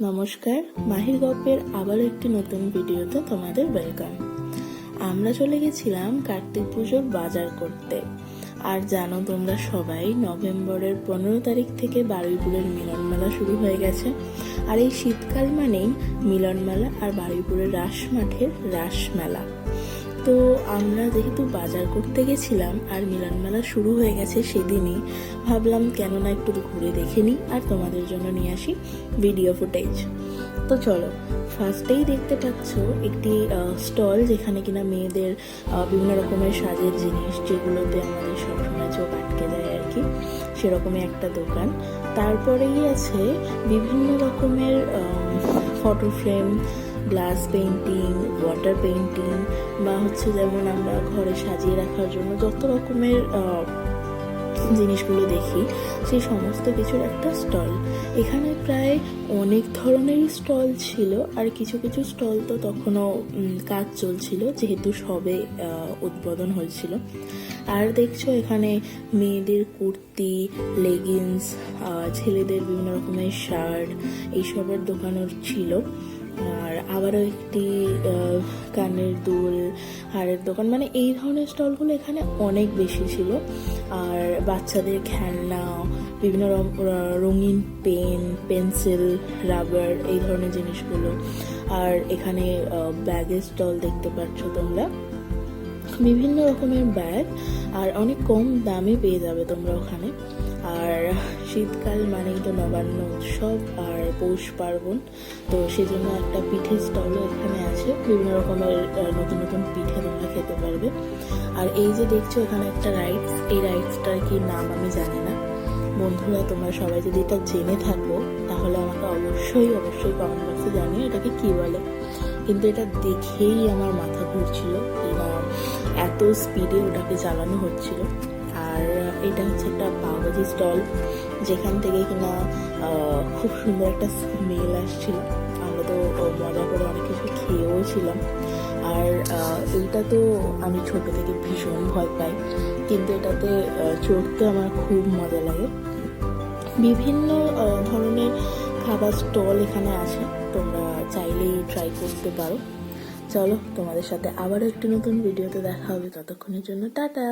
নমস্কার, মাহির গল্পের আবারও একটি নতুন ভিডিওতে তোমাদের ওয়েলকাম আমরা চলে গেছিলাম কার্তিক পুজোর বাজার করতে। আর জানো তোমরা সবাই, নভেম্বরের পনেরো তারিখ থেকে বারুইপুরের মিলন মেলা শুরু হয়ে গেছে। আর এই শীতকাল মানেই মিলন মেলা আর বারুইপুরের রাস মাঠের রাস মেলা। তো আমরা যেহেতু বাজার করতে গেছিলাম আর মিলন মেলা শুরু হয়ে গেছে সেদিনই, ভাবলাম কেন না একটু ঘুরে দেখে নিই আর তোমাদের জন্য নিয়ে আসি ভিডিও ফুটেজ তো চলো ফার্স্টেই দেখতে পাচ্ছ একটি স্টল যেখানে কিনা মেয়েদের বিভিন্ন রকমের সাজের জিনিস যেগুলোতে আমাদের সবসময় চোখ আটকে যায় আর কি, সেরকমই একটা দোকান। তারপরেই আছে বিভিন্ন রকমের photo frame glass painting water painting বা হচ্ছে যেমন আমরা ঘরে সাজিয়ে রাখার জন্য যত রকমের জিনিসগুলো দেখি, সেই সমস্ত কিছুর একটা স্টল। এখানে প্রায় অনেক ধরনেরই স্টল ছিল, আর কিছু কিছু স্টল তো তখনও কাজ চলছিল, যেহেতু সবে উদ্বোধন হয়েছিল। আর দেখছ এখানে মেয়েদের কুর্তি লেগিংস ছেলেদের বিভিন্ন রকমের শার্ট, এইসবের দোকানও ছিল। আর আবারও একটি কানের দুল, হাড়ের দোকান মানে এই ধরনের স্টলগুলো এখানে অনেক বেশি ছিল। আর বাচ্চাদের খেলনা, বিভিন্ন রঙিন পেন, পেন্সিল, রাবার, এই ধরনের জিনিসগুলো। আর এখানে ব্যাগের স্টল দেখতে পাচ্ছ তোমরা। বিভিন্ন রকমের ব্যাগ আর অনেক কম দামে পেয়ে যাবে তোমরা ওখানে। আর শীতকাল মানেই তো নবান্ন উৎসব আর পৌষ পার্বণ। তো সেজন্য একটা পিঠের স্টলও এখানে আছে। বিভিন্ন রকমের নতুন নতুন পিঠে তোমরা খেতে পারবে। আর এই যে দেখছ এখানে একটা রাইডস এই রাইডসটার কি নাম আমি জানি না। বন্ধুরা, তোমরা সবাই যদি এটা জেনে থাকো, তাহলে আমাকে অবশ্যই অবশ্যই কমেন্ট বক্সে জানিও এটাকে কী বলে। কিন্তু এটা দেখেই আমার মাথা ঘুরছিল। না এত স্পিডে ওটাকে চালানো হচ্ছিল। আর এটা হচ্ছে একটা পাওভাজি স্টল যেখান থেকে কিনা খুব সুন্দর একটা স্মেল আসছিল। আমরা তো মজা করে অনেক কিছু খেয়েও ছিলাম। আর এইটা তো আমি ছোট থেকে ভীষণ ভয় পাই। কিন্তু এটাতে চড়তে আমার খুব মজা লাগে। বিভিন্ন ধরনের খাবার স্টল এখানে আছে। তোমরা চাইলেই ট্রাই করতে পারো। চলো তোমাদের সাথে আবারও একটি নতুন ভিডিওতে দেখা হবে। ততক্ষণের জন্য টাটা।